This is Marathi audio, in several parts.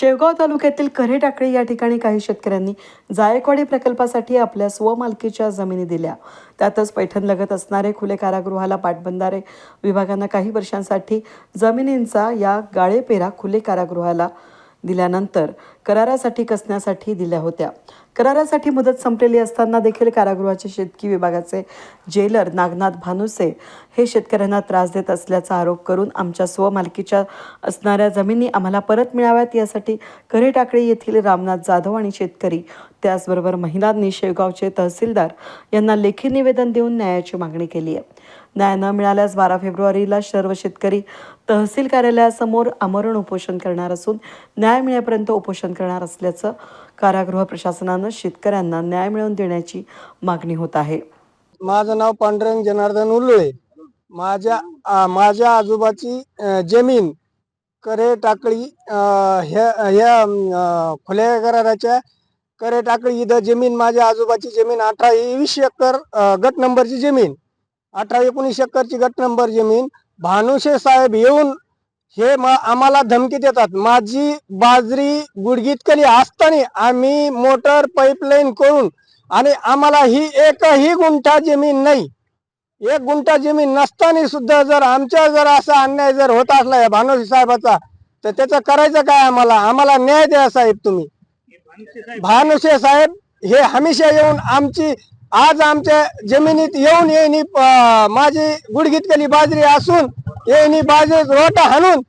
शेवगाव तालुक्यातील कऱ्हेटाकळी या ठिकाणी काही शेतकऱ्यांनी जायकवाडी प्रकल्पासाठी आपल्या स्वमालकीच्या जमिनी दिल्या. त्यातच पैठण लगत असणारे खुले कारागृहाला पाटबंधारे विभागानं काही वर्षांसाठी जमिनींचा या गाळेपेरा खुले कारागृहाला दिल्यानंतर करारासाठी कसण्यासाठी दिल्या होत्या. करारासाठी मुदत संपलेली असताना देखील कारागृहाचे शेतकी विभागाचे जेलर नागनाथ भानुसे हे शेतकऱ्यांना त्रास देत असल्याचा आरोप करून आमच्या स्वमालकीच्या असणाऱ्या जमिनी आम्हाला परत मिळाव्यात यासाठी करेटाकळी येथील रामनाथ जाधव आणि शेतकरी त्याचबरोबर महिलांनी शेवगावचे तहसीलदार यांना लेखी निवेदन देऊन न्यायाची मागणी केली आहे. न्याय न मिळाल्यास बारा फेब्रुवारीला सर्व शेतकरी तहसील कार्यालयासमोर आमरण उपोषण करणार असून न्याय मिळेपर्यंत उपोषण करणार असल्याचं कारागृह प्रशासनानं शेतकऱ्यांना न्याय मिळवून देण्याची मागणी होत आहे. माझं नाव पांडुरंग जनार्दन उल्लोळे. माझ्या माझ्या आजोबाची जमीन करे टाकळी ह्या ह्या खुल्या कराराच्या करे टाकळी इथं जमीन माझ्या आजोबाची जमीन अठरा वीस एकर गट नंबरची जमीन. अठरा एकोणीस एकरची गट नंबर जमीन. भानुशे साहेब येऊन हे आम्हाला धमकी देतात. माझी बाजरी गुडगीतकली असताना आम्ही मोटर पाईपलाईन करून आणि आम्हाला ही एकही गुंठा जमीन नाही. एक गुंठा जमीन नसताना सुद्धा जर आमच्या जर असा अन्याय जर होत असला या भानोजी साहेबाचा तर त्याचं करायचं काय आम्हाला? आम्हाला न्याय द्या साहेब तुम्ही. भानुसे साहेब हे हमेशा येऊन आमची आज आमच्या जमिनीत येऊन येईनी माझी गुडघीतली बाजरी असून येणी बाजूस रोटा हाणून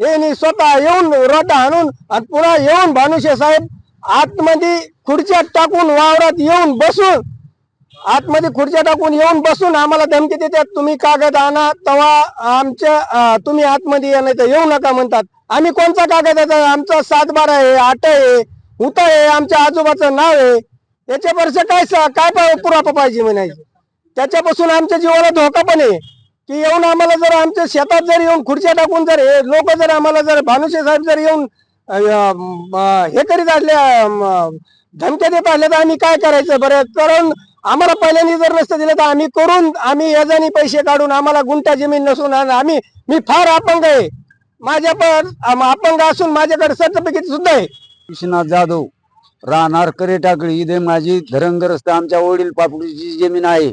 येणी स्वतः येऊन रोटा हाणून आणि पुन्हा येऊन भानुशे साहेब आतमध्ये खुर्च्या टाकून वावरात येऊन बसून आतमध्ये खुर्च्या टाकून येऊन बसून आम्हाला धमकी देतात तुम्ही कागद आणा तेव्हा आमच्या तुम्ही आतमध्ये या नाही तर येऊ नका म्हणतात. आम्ही कोणचा कागद आहे? आमचा सात बारा आहे आठ आहे उता आहे आमच्या आजोबाचं नाव आहे. त्याच्यावरचं काय काय पुरापा पाहिजे म्हणायचं? त्याच्यापासून आमच्या जीवाला धोका पण आहे. की येऊन आम्हाला जर आमच्या शेतात जर येऊन खुर्च्या टाकून जर हे लोक जर आम्हाला जर भानुशे साहेब जर येऊन हे करीत असले धमक्या देत असले तर आम्ही काय करायचं बरं? कारण आम्हाला पहिल्यांदा जर नसतं दिलं तर आम्ही करून आम्ही याजानी पैसे काढून आम्हाला गुंठा जमीन नसून आणि आम्ही मी फार अपंग आहे. माझ्या पण आम- अपंग असून माझ्याकडे सर्टिफिकेट सुद्धा आहे. विश्वनाथ जाधव राहणार करे टाकळी इथे माझी धरणग्रस्त आमच्या वडील पापडीची जमीन आहे.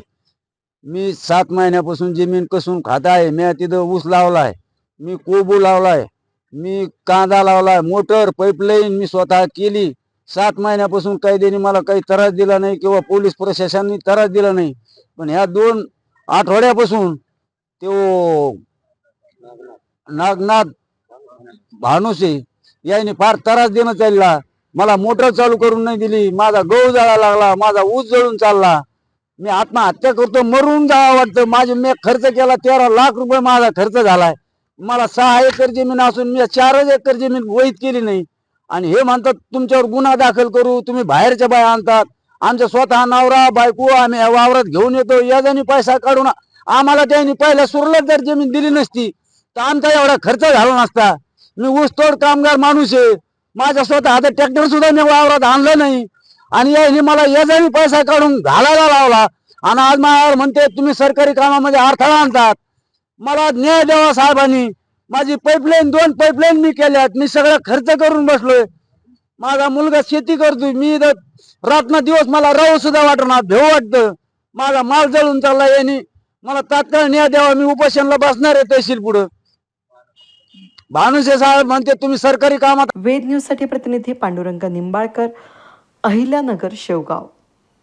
मी सात महिन्यापासून जमीन कसून खात आहे. मी तिथं ऊस लावलाय. मी कोबू लावलाय. मी कांदा लावलाय. मोटर पाईपलाईन मी स्वतः केली. सात महिन्यापासून कायद्याने मला काही त्रास दिला नाही किंवा पोलीस प्रशासनाने त्रास दिला नाही. पण ह्या दोन आठवड्यापासून तो नागनाथ भानुसे याने फार त्रास देणं चालला. मला मोटर चालू करून नाही दिली. माझा गहू जळा लागला. माझा ऊस जळून चालला. मी आत्महत्या करतो मरून जावं वाटतं. माझे मी खर्च केला तेरा लाख रुपये माझा खर्च झालाय. मला सहा एकर जमीन असून मी चारच एकर जमीन वहीत केली नाही. आणि हे म्हणतात तुमच्यावर गुन्हा दाखल करू तुम्ही बाहेरच्या बाया आणतात. आमच्या स्वतः नवरा बायको आम्ही वावरात घेऊन येतो. याच्यानी पैसा काढून आम्हाला त्यांनी पहिल्या सुरलत जर जमीन दिली नसती तर आमचा एवढा खर्च झाला नसता. मी ऊसतोड कामगार माणूस आहे. माझ्या स्वतः आता ट्रॅक्टर सुद्धा मी वावरात आणलं नाही. आणि यांनी मला याचाही पैसा काढून घालायला लावला. आणि आज माझ्यावर म्हणते तुम्ही सरकारी कामामध्ये अडथळा आणतात. मला न्याय द्यावा साहेबांनी. माझी पाईपलाईन दोन पाईपलाईन मी केल्यात. मी सगळा खर्च करून बसलोय. माझा मुलगा शेती करतोय. मी इथं रात्र दिवस मला राहू सुद्धा वाटणार भेव वाटतं. माझा माल जळून चालला यांनी मला तात्काळ न्याय द्यावा. मी उपोषणला बसणार आहे तहसील पुढं. भानुसे साहेब म्हणते तुम्ही सरकारी कामात वेद न्यूजसाठी प्रतिनिधी पांडुरंग निंबाळकर. अहिल्यानगर शेवगाव.